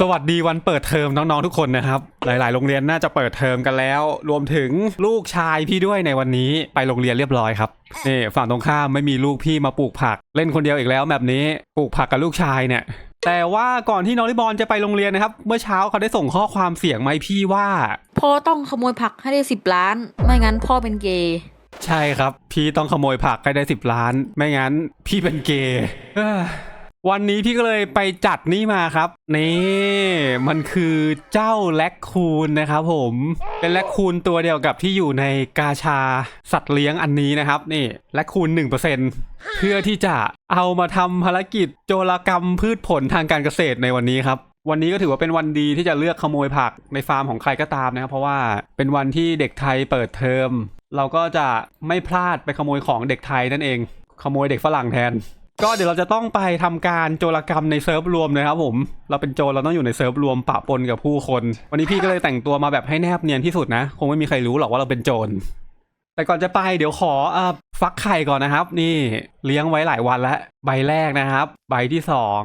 สวัสดีวันเปิดเทอมน้องๆทุกคนนะครับ หลาย ๆ โรงเรียนน่าจะเปิดเทอมกันแล้ว รวมถึงลูกชายพี่ด้วยในวันนี้ไปโรงเรียนเรียบร้อยครับนี่ฝั่งตรงข้ามไม่มีลูกพี่มาปลูกผัก เล่นคนเดียวอีกแล้วแบบนี้ปลูกผักกับลูกชายเนี่ยแต่ว่าก่อนที่น้องลิบอลจะไปโรงเรียนนะครับ เมื่อเช้าเขาได้ส่งข้อความเสียงมาให้พี่ว่าพ่อต้องขโมยผักให้ได้สิบล้าน ไม่งั้นพ่อเป็นเกย์ใช่ครับ พี่ต้องขโมยผักให้ได้สิบล้าน ไม่งั้น พี่เป็นเกย์เอ้อ วันนี้พี่ก็เลยไปจัดนี่มาครับ นี่มันคือเจ้าแลคคูนนะครับผมเป็นแลคคูนตัวเดียวกับที่อยู่ในกาชาสัตว์เลี้ยงอันนี้นะครับ นี่แลคคูน1%เพื่อที่จะเอามาทำภารกิจโจรกรรมพืชผลทางการเกษตรในวันนี้ครับวันนี้ก็ถือว่าเป็นวันดีที่จะเลือกขโมยผักในฟาร์มของใครก็ตามนะครับ เพราะว่าเป็นวันที่เด็กไทยเปิดเทอม เราก็จะไม่พลาดไปขโมยของเด็กไทยนั่นเอง ขโมยเด็กฝรั่งแทน ก็เดี๋ยวเราจะต้องไปทำการโจรกรรมในเซิร์ฟรวมนะครับผม เราเป็นโจรเราต้องอยู่ในเซิร์ฟรวมปะปนกับผู้คน วันนี้พี่ก็เลยแต่งตัวมาแบบให้แนบเนียนที่สุดนะ คงไม่มีใครรู้หรอกว่าเราเป็นโจร แต่ก่อนจะไปเดี๋ยวขออฟักไข่ก่อนนะครับ นี่เลี้ยงไว้หลายวันแล้วใบแรกนะครับ ใบที่สอง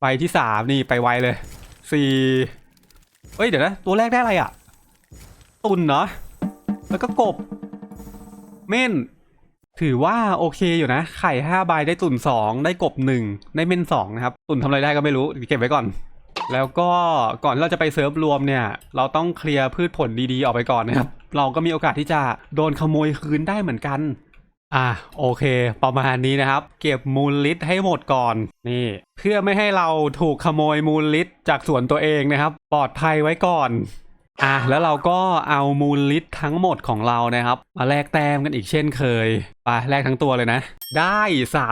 ใบที่สามนี่ไปไวเลยสี่เฮ้ยเดี๋ยวนะตัวแรกได้อะไรอะ ตุนเนาะแล้วก็กบ เม่น ถือว่าโอเคอยู่นะ ไข่ห้าใบได้ตุ่นสองได้กบหนึ่งได้เม่นสองนะครับ ตุ่นทำอะไรได้ก็ไม่รู้เก็บไว้ก่อน แล้วก็ก่อนเราจะไปเซิร์ฟรวมเนี่ย เราต้องเคลียร์พืชผลดีๆออกไปก่อนนะครับ เราก็มีโอกาสที่จะโดนขโมยคืนได้เหมือนกัน อะโอเค ประมาณนี้นะครับ เก็บมูลลิตให้หมดก่อนนี่ เพื่อไม่ให้เราถูกขโมยมูลลิตจากสวนตัวเองนะครับ ปลอดภัยไว้ก่อน อะแล้วเราก็เอามูลลิตทั้งหมดของเรานะครับ มาแลกแต้มกันอีกเช่นเคยไปแลกทั้งตัวเลยนะ ได้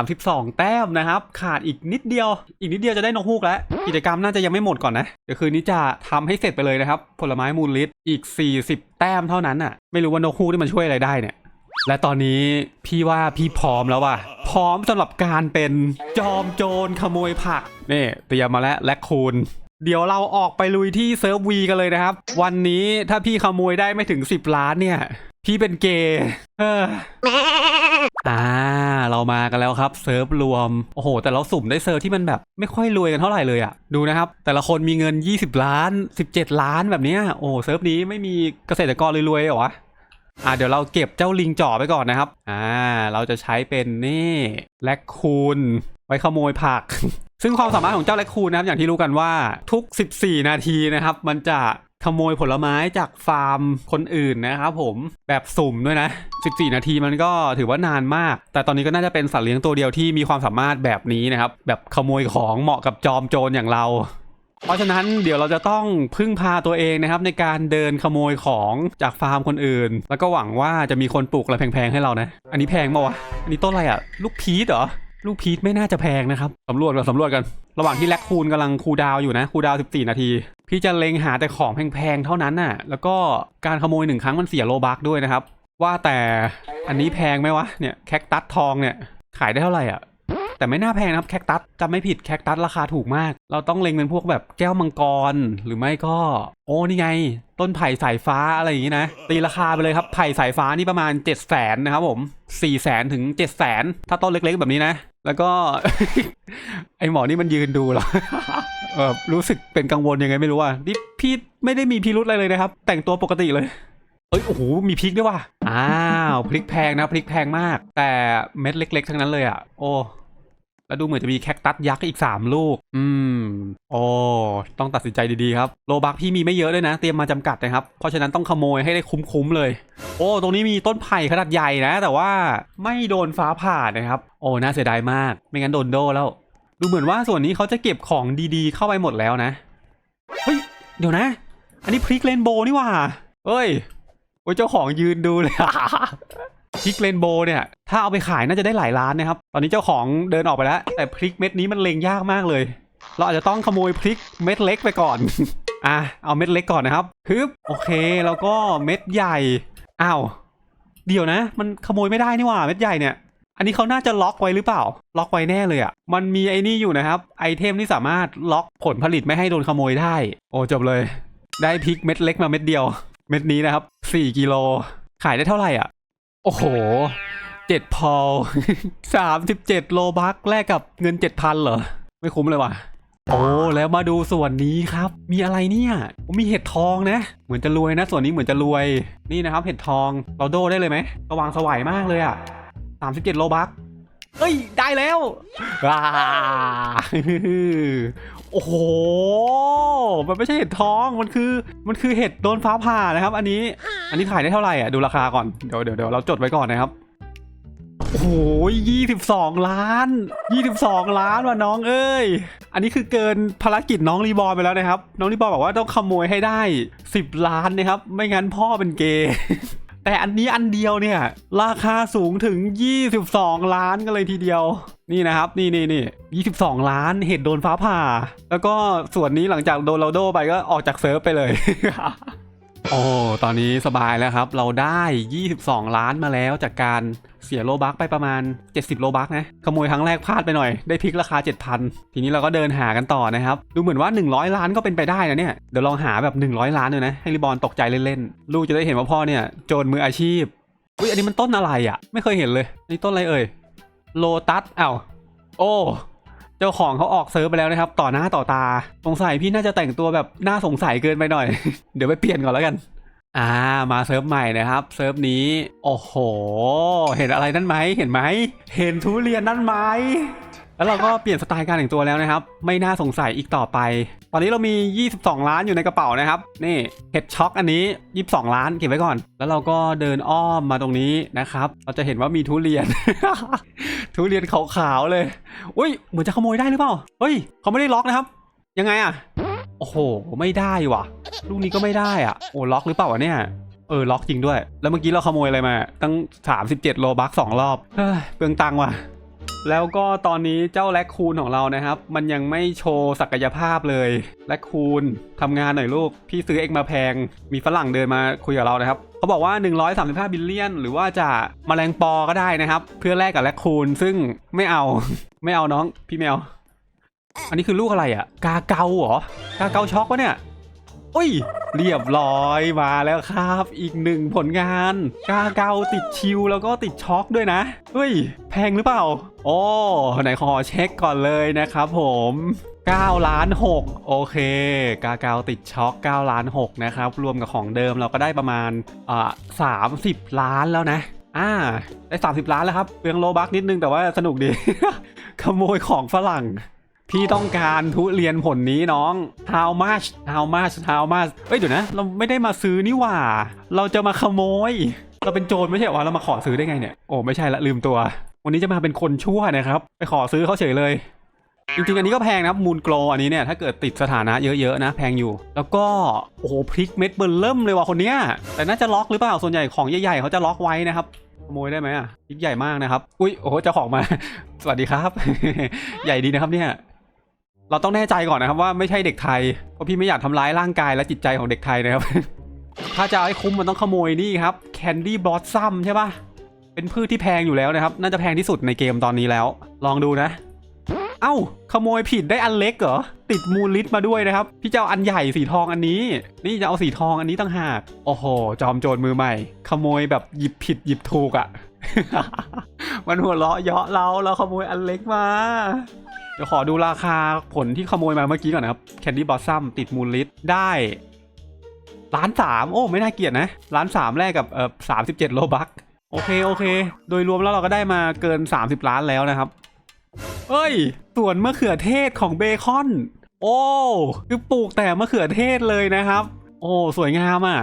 32 แต้มนะครับ ขาดอีกนิดเดียว อีกนิดเดียวจะได้นกฮูกแล้วกิจกรรมน่าจะยังไม่หมดก่อนนะเดี๋ยวคืนนี้จะทำให้เสร็จไปเลยนะครับ ผลไม้มูลลิตอีก 40 แต้มเท่านั้นอะ ไม่รู้ว่านกฮูกที่มันช่วยอะไรได้เนี่ยและตอนนี้พี่ว่าพี่พร้อมแล้วว่ะพร้อมสำหรับการเป็นจอมโจรขโมยผักนี่เตรียมมาแล้วแลคคูน เดี๋ยวเราออกไปลุยที่เซิร์ฟวีกันเลยนะครับ วันนี้ถ้าพี่ขโมยได้ไม่ถึง10ล้านเนี่ย พี่เป็นเกย์เอออ่า เรามากันแล้วครับเซิร์ฟรวม โอ้โห แต่เราสุ่มได้เซิร์ฟที่มันแบบ ไม่ค่อยรวยกันเท่าไหร่เลยอะดูนะครับ แต่ละคนมีเงิน 20 ล้าน 17 ล้านแบบเนี้ยโอ้โหเซิร์ฟนี้ไม่มีเกษตรกรรวยๆเหรอวะอ่าเดี๋ยวเราเก็บเจ้าลิงจ่อไปก่อนนะครับ อ่า เราจะใช้เป็นนี่แลคคูนไว้ขโมยผัก ซึ่งความสามารถของเจ้าแลคคูนนะครับอย่างที่รู้กันว่าทุก 14 นาทีนะครับ มันจะขโมยผลไม้จากฟาร์มคนอื่นนะครับผมแบบสุ่มด้วยนะ 14 นาทีมันก็ถือว่านานมาก แต่ตอนนี้ก็น่าจะเป็นสัตว์เลี้ยงตัวเดียวที่มีความสามารถแบบนี้นะครับ แบบขโมยของเหมาะกับจอมโจรอย่างเรา เพราะฉะนั้นเดี๋ยวเราจะต้องพึ่งพาตัวเองนะครับ ในการเดินขโมยของจากฟาร์มคนอื่น แล้วก็หวังว่าจะมีคนปลูกอะไรแพงๆให้เรานะ อันนี้แพงปะวะอันนี้ต้นอะไรอะลูกพีชเหรอ ลูกพีชไม่น่าจะแพงนะครับสำรวจกันสำรวจกัน ระหว่างที่แลคคูนกำลังคูดาวอยู่นะคูดาวน์14 นาที พี่จะเล็งหาแต่ของแพงๆเท่านั้นน่ะ แล้วก็การขโมยหนึ่งครั้งมันเสียโลบักด้วยนะครับ ว่าแต่อันนี้แพงไหมวะเนี่ยแคคตัสทองเนี่ยขายได้เท่าไหร่อะแต่ไม่น่าแพงนะครับแคคตัสจำไม่ผิดแคคตัสราคาถูกมาก เราต้องเล็งเป็นพวกแบบแก้วมังกร หรือไม่ก็ โอ้นี่ไง ต้นไผ่สายฟ้าอะไรอย่างนี้นะ ตีราคาไปเลยครับไผ่สายฟ้านี่ประมาณ 7 0 0แสนนะครับผม4 0 0แสนถึง 7 0 0แสนถ้าต้นเล็กๆแบบนี้นะ แล้วก็ ไอหมอนี่มันยืนดูเหรอเออรู้สึกเป็นกังวลยังไงไม่รู้ว่ะนี่พี่ไม่ได้มีพิรุธอะไรเลยนะครับ แต่งตัวปกติเลยเอ้ยโอ้โหมีพริกด้วยว่ะอ้าวพริกแพงนะพริกแพงมาก แต่เม็ดเล็ก ๆ ทั้งนั้นเลยอะ โอ้ แล้วดูเหมือนจะมีแคคตัสยักษ์อีก 3 ลูก อืมโอ้ต้องตัดสินใจดีๆครับ โลบักพี่มีไม่เยอะด้วยนะ เตรียมมาจำกัดนะครับ เพราะฉะนั้นต้องขโมยให้ได้คุ้มๆเลย โอ้ ตรงนี้มีต้นไผ่ขนาดใหญ่นะ แต่ว่าไม่โดนฟ้าผ่านะครับ โอ้ น่าเสียดายมาก ไม่งั้นโดนโดแล้ว ดูเหมือนว่าส่วนนี้เขาจะเก็บของดีๆ เข้าไปหมดแล้วนะ เฮ้ย เดี๋ยวนะ อันนี้พริกเรนโบนี่ว่าเฮ้ยโอ้ยเจ้าของยืนดูเลยพ ริกเรนโบว์เนี่ย ถ้าเอาไปขายน่าจะได้หลายล้านนะครับ ตอนนี้เจ้าของเดินออกไปแล้ว แต่พริกเม็ดนี้มันเลงยากมากเลย เราอาจจะต้องขโมยพริกเม็ดเล็กไปก่อน อะ เอาเม็ดเล็กก่อนนะครับฮึบโอเค แล้วก็เม็ดใหญ่ อ้าว เดี๋ยวนะ มันขโมยไม่ได้นี่หว่า เม็ดใหญ่เนี่ย อันนี้เขาน่าจะล็อกไว้หรือเปล่า ล็อกไว้แน่เลยอะ่ะ มันมีไอ้นี่อยู่นะครับ ไอเทมที่สามารถล็อกผลผลิตไม่ให้โดนขโมยได้ โอ้จบเลย ได้พริกเม็ดเล็กมาเม็ดเดียว เม็ดนี้นะครับสี่กิโล ขายได้เท่าไหร่อะ โอ้โหเจ็ดพอลสามสิบเจ็ดโลบัคแลกกับเงินเจ็ดพันเหรอ ไม่คุ้มเลยว่ะ โอ้แล้วมาดูส่วนนี้ครับ มีอะไรเนี่ยมีเห็ดทองนะ เหมือนจะรวยนะ ส่วนนี้เหมือนจะรวยนี่นะครับ เห็ดทองเราโดได้เลยไหมสว่างสวยมากเลยอะ37โลบัก เอ้ย ได้แล้วว้าโอ้โห มันไม่ใช่เห็ดทอง มันคือ มันคือเห็ดโดนฟ้าผ่านะครับ อันนี้ อันนี้ขายได้เท่าไหร่อะ ดูราคาก่อน เดี๋ยวเดี๋ยวเดี๋ยวเราจดไว้ก่อนนะครับ โอ้โหยี่สิบสองล้าน ยี่สิบสองล้านว่ะน้องเอ้ย อันนี้คือเกินภารกิจน้องรีบอลไปแล้วนะครับ น้องรีบอลบอกว่าต้องขโมยให้ได้10ล้านนะครับ ไม่งั้นพ่อเป็นเกย์ แต่อันนี้อันเดียวเนี่ย ราคาสูงถึง 22 ล้านกันเลยทีเดียว นี่นะครับ นี่นี่นี่22ล้านเห็ดโดนฟ้าผ่า แล้วก็ส่วนนี้หลังจากโดนเราโดไปก็ออกจากเซิร์ฟไปเลย โอ้ตอนนี้สบายแล้วครับ เราได้ 22 ล้านมาแล้วจากการเสียโลบักไปประมาณ 70 โลบักนะ ขโมยครั้งแรกพลาดไปหน่อย ได้พลิกราคา 7,000 ทีนี้เราก็เดินหากันต่อนะครับ ดูเหมือนว่า 100 ล้านก็เป็นไปได้นะเนี่ย เดี๋ยวลองหาแบบ 100 ล้านเลยนะ ให้ริบอลตกใจเล่นๆ ลูกจะได้เห็นว่าพ่อเนี่ย โจรมืออาชีพ อุ้ยอันนี้มันต้นอะไรอะ่ะ ไม่เคยเห็นเลยอันนี่ต้นอะไรเอ่ย โลตัสอ้าวโอ้ เจ้าของเขาออกเซิร์ฟไปแล้วนะครับ ต่อหน้าต่อตา สงสัยพี่น่าจะแต่งตัวแบบน่าสงสัยเกินไปหน่อย เดี๋ยวไปเปลี่ยนก่อนแล้วกัน อ่า มาเซิร์ฟใหม่นะครับ เซิร์ฟนี้ โอ้โห เห็นอะไรนั่นไหม เห็นไหม เห็นทุเรียนนั่นไหม แล้วเราก็เปลี่ยนสไตล์การแต่งตัวแล้วนะครับ ไม่น่าสงสัยอีกต่อไป ตอนนี้เรามี 22 ล้านอยู่ในกระเป๋านะครับ นี่เห็ดช็อกอันนี้ 22 ล้านเก็บไว้ก่อน แล้วเราก็เดินอ้อมมาตรงนี้นะครับ เราจะเห็นว่ามีทุเรียน ทุเรียนขาวๆเลย อุ้ยเหมือนจะขโมยได้หรือเปล่า เฮ้ยเขาไม่ได้ล็อกนะครับ ยังไงอะโอ้โห ไม่ได้ว่ะ ลูกนี้ก็ไม่ได้อะ โอ้ล็อกหรือเปล่าวะเนี่ยเออล็อกจริงด้วย แล้วเมื่อกี้เราขโมยอะไรมา ตั้ง 37 โลบักสองรอบเฮ้ยเปลืองตังว่ะ แล้วก็ตอนนี้เจ้าแลคคูนของเรานะครับ มันยังไม่โชว์ศักยภาพเลยแลคคูนทำงานหน่อยลูก พี่ซื้อเองมาแพง มีฝรั่งเดินมาคุยกับเรานะครับเขาบอกว่า 135 บิลเลียน หรือว่าจะมาแมลงปอก็ได้นะครับ เพื่อแลกกับแลคคูนซึ่งไม่เอา ไม่เอาน้องพี่แมว อันนี้คือลูกอะไรอะ กาเกาเหรอกาเกาช็อกวะเนี่ย อุ้ย เรียบร้อยมาแล้วครับ อีกหนึ่งผลงาน กาเกาติดชิวแล้วก็ติดช็อกด้วยนะเฮ้ย แพงหรือเปล่า โอ้ไหนขอเช็คก่อนเลยนะครับผม9ล้าน6โอเค กาเกาติดช็อก9ล้าน6นะครับ รวมกับของเดิมเราก็ได้ประมาณอ่า30ล้านแล้วนะอ่าได้ 30 ล้านแล้วครับเปลืองโลบักนิดนึงแต่ว่าสนุกดี ขโมยของฝรั่ง พี่ต้องการทุเรียนผลนี้น้อง how much how much how much เอ้ยเดี๋ยวนะ เราไม่ได้มาซื้อนี่หว่า เราจะมาขโมย เราเป็นโจรไม่ใช่หรอเรามาขอซื้อได้ไงเนี่ย โอ้ไม่ใช่ละลืมตัว วันนี้จะมาเป็นคนชั่วนะครับ ไปขอซื้อเขาเฉยเลย จริงๆ อันนี้ก็แพงนะครับมูลโกลอันนี้เนี่ยถ้าเกิดติดสถานะเยอะๆนะ แพงอยู่ แล้วก็โอ้โหพริกเม็ดเบิ่มเริ่มเลยว่ะคนเนี้ย แต่น่าจะล็อกหรือเปล่าส่วนใหญ่ของใหญ่ๆเขาจะล็อกไว้นะครับขโมยได้ไหมอะพริกใหญ่มากนะครับ อุ้ยโอ้โหเจ้าของมา สวัสดีครับ ใหญ่ดีนะครับเนี่ย เราต้องแน่ใจก่อนนะครับว่าไม่ใช่เด็กไทย เพราะพี่ไม่อยากทำร้ายร่างกายและจิตใจของเด็กไทยนะครับ ถ้าจะให้คุ้มมันต้องขโมยนี่ครับ Candy Blossom ใช่ปะเป็นพืชที่แพงอยู่แล้วนะครับ น่าจะแพงที่สุดในเกมตอนนี้แล้ว ลองดูนะ เอ้า ขโมยผิดได้อันเล็กเหรอ ติดมูลลิตมาด้วยนะครับ พี่จะเอาอันใหญ่สีทองอันนี้ นี่จะเอาสีทองอันนี้ตั้งหาก โอ้โห จอมโจรมือใหม่ ขโมยแบบหยิบผิดหยิบถูกอะ่ะ มันหัวเราะเยาะเราเราขโมยอันเล็กมา เดี๋ยวขอดูราคาผลที่ขโมยมาเมื่อกี้ก่อนนะครับแคนดี้บอสซัมติดมูลลิตได้ล้านสามโอ้ ไม่น่าเกลียดนะล้านสามแรกกับเอ่อสามสิบเจ็ดโลบักโอเค โอเค โดยรวมแล้วเราก็ได้มาเกิน 30 ล้านแล้วนะครับ เอ้ยสวนมะเขือเทศของเบคอน โอ้ คือปลูกแต่มะเขือเทศเลยนะครับ โอ้ สวยงามอะ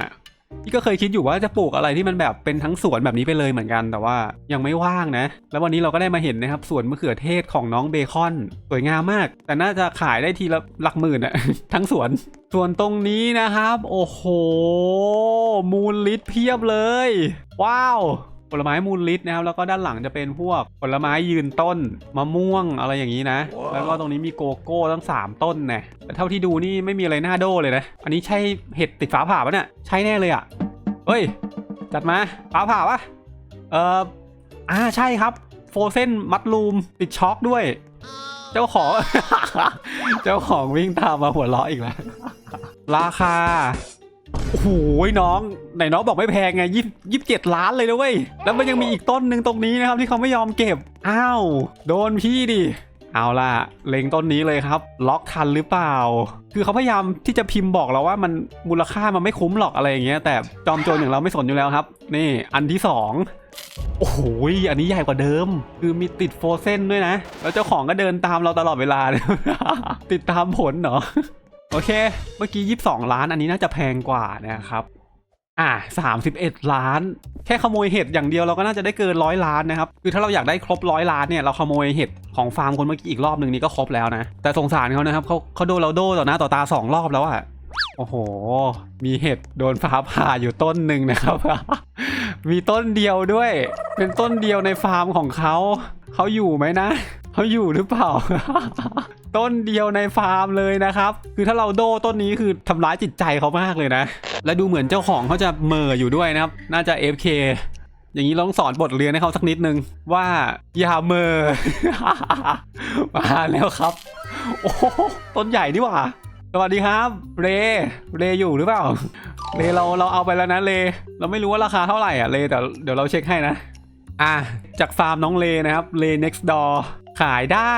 พี่ก็เคยคิดอยู่ว่าจะปลูกอะไรที่มันแบบเป็นทั้งสวนแบบนี้ไปเลยเหมือนกันแต่ว่ายังไม่ว่างนะ แล้ววันนี้เราก็ได้มาเห็นนะครับสวนมะเขือเทศของน้องเบคอน สวยงามมาก แต่น่าจะขายได้ทีละหลักหมื่นอะทั้งสวน ส่วนตรงนี้นะครับ โอ้โห มูลลิตเพียบเลย ว้าว ผลไม้มูลลิตนะครับแล้วก็ด้านหลังจะเป็นพวกผลไม้ยืนต้นมะม่วงอะไรอย่างนี้นะแล้วก็ตรงนี้มีโกโก้ตั้ง 3 ต้นนะแต่เท่าที่ดูนี่ไม่มีอะไรน่าโดเลยนะอันนี้ใช่เห็ดติดฝาผ่าปะเนี่ยใช่แน่เลยอะ่ะเฮ้ยจัดมาฝาผ่าปะเอ่ออ่าใช่ครับโฟเซนมัดลูมติดช็อกด้วย เจ้าของ เจ้าของวิ่งตามมาหัวเราะอีกแล้วราคา โอ้โหน้องไหนน้องบอกไม่แพงไงยี่ยี่สิบเจ็ดล้านเลยนะเว้ยแล้วมันยังมีอีกต้นหนึ่งตรงนี้นะครับ ที่เขาไม่ยอมเก็บอ้าวโดนพี่ดิเอาล่ะ เล็งต้นนี้เลยครับ ล็อกทันหรือเปล่า คือเขาพยายามที่จะพิมพ์บอกเราว่ามันมูลค่ามันไม่คุ้มหรอกอะไรอย่างเงี้ย แต่จอมโจรอย่างเราไม่สนอยู่แล้วครับ นี่อันที่สองโอ้โหอันนี้ใหญ่กว่าเดิม คือมีติดโฟเซนด้วยนะ แล้วเจ้าของก็เดินตามเราตลอดเวลาเลยติดตามผลเหรอ โอเค เมื่อกี้ 22 ล้านอันนี้น่าจะแพงกว่านะครับ อะ31 ล้าน แค่ขโมยเห็ดอย่างเดียวเราก็น่าจะได้เกินร้อยล้านนะครับ คือถ้าเราอยากได้ครบร้อยล้านเนี่ยเราขโมยเห็ดของฟาร์มคนเมื่อกี้อีกรอบหนึ่งนี่ก็ครบแล้วนะ แต่สงสารเขานะครับเขาเขาโดนเราโดต่อหน้าต่อตาสองรอบแล้วอะโอ้โห มีเห็ดโดนฟ้าผ่าอยู่ต้นหนึ่งนะครับ มีต้นเดียวด้วย เป็นต้นเดียวในฟาร์มของเขา เขาอยู่ไหมนะ เขาอยู่หรือเปล่า ต้นเดียวในฟาร์มเลยนะครับ คือถ้าเราโดต้นนี้คือทำร้ายจิตใจเขามากเลยนะ และดูเหมือนเจ้าของเขาจะเมออยู่ด้วยนะครับ น่าจะ FK อย่างนี้ลองสอนบทเรียนให้เขาสักนิดนึง ว่าอย่าเมอ มาแล้วครับ โอ้ต้นใหญ่นี่หว่า สวัสดีครับ เร เรอยู่หรือเปล่า เรเราเราเอาไปแล้วนะเร เราไม่รู้ว่าราคาเท่าไหร่อะเรแต่เดี๋ยวเราเช็คให้นะ อะจากฟาร์มน้องเลนะครับเล next door ขายได้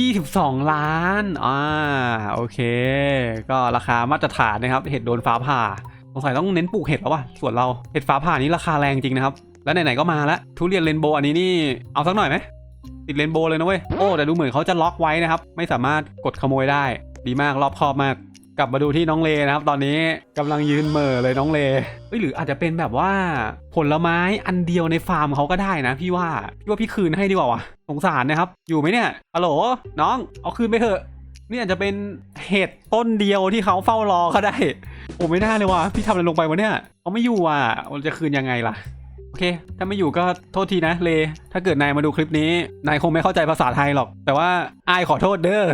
22 ล้าน อ่า โอเค ก็ราคามาตรฐานนะครับ เห็ดโดนฟ้าผ่า สงสัยต้องเน้นปลูกเห็ดแล้วว่ะส่วนเรา เห็ดฟ้าผ่านี้ราคาแรงจริงนะครับ แล้วไหนๆก็มาแล้ว ทุเรียนเรนโบว์อันนี้นี่ เอาสักหน่อยไหม ติดเรนโบว์เลยนะเว้ย โอ้ แต่ดูเหมือนเขาจะล็อกไว้นะครับ ไม่สามารถกดขโมยได้ ดีมาก รอบคอบมาก กลับมาดูที่น้องเลนะครับ ตอนนี้กำลังยืนเม่อเลยน้องเลเอ้ยหรืออาจจะเป็นแบบว่าผลไม้อันเดียวในฟาร์มเขาก็ได้นะ พี่ว่าพี่ว่าพี่คืนให้ดีกว่าวะสงสารนะครับ อยู่ไหมเนี่ยฮัลโหลน้องเอาคืนไปเถอะนี่อาจจะเป็นเห็ดต้นเดียวที่เขาเฝ้ารอก็ได้โอ้ไม่น่าเลยว่ะพี่ทำอะไรลงไปวะเนี่ยเขาไม่อยู่อะมันจะคืนยังไงล่ะโอเค ถ้าไม่อยู่ก็โทษทีนะเล ถ้าเกิดนายมาดูคลิปนี้ นายคงไม่เข้าใจภาษาไทยหรอก แต่ว่าอายขอโทษเด้อ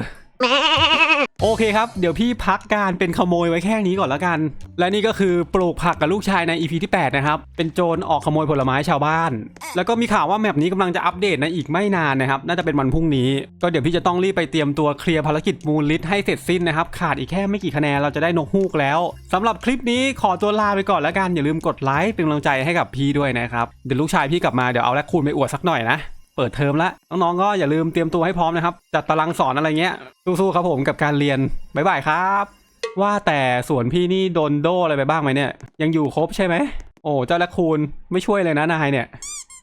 โอเคครับ เดี๋ยวพี่พักการเป็นขโมยไว้แค่นี้ก่อนแล้วกัน และนี่ก็คือปลูกผักกับลูกชายใน EP ที่ 8 นะครับ เป็นโจรออกขโมยผลไม้ชาวบ้าน แล้วก็มีข่าวว่าแมปนี้กำลังจะอัปเดตในอีกไม่นานนะครับ น่าจะเป็นวันพรุ่งนี้ ก็เดี๋ยวพี่จะต้องรีบไปเตรียมตัวเคลียร์ภารกิจมูลลิทให้เสร็จสิ้นนะครับ ขาดอีกแค่ไม่กี่คะแนนเราจะได้นกฮูกแล้วสำหรับคลิปนี้ขอตัวลาไปก่อนแล้วกัน อย่าลืมกดไลค์เป็นกำลังใจให้กับพี่ด้วยนะครับ เดี๋ยวลูกชายพี่กลับมาเดี๋ยวเอาแลกคูณไปอวดสักหน่อยนะ เปิดเทอมละน้องๆก็อย่าลืมเตรียมตัวให้พร้อมนะครับ จัดตารางสอนอะไรเงี้ย สู้ๆครับผมกับการเรียนบ๊ายบายครับ ว่าแต่สวนพี่นี่โดนโดอะไรไปบ้างไหมเนี่ย ยังอยู่ครบใช่ไหมโอ้เจ้าและคูณไม่ช่วยเลยนะนายเนี่ย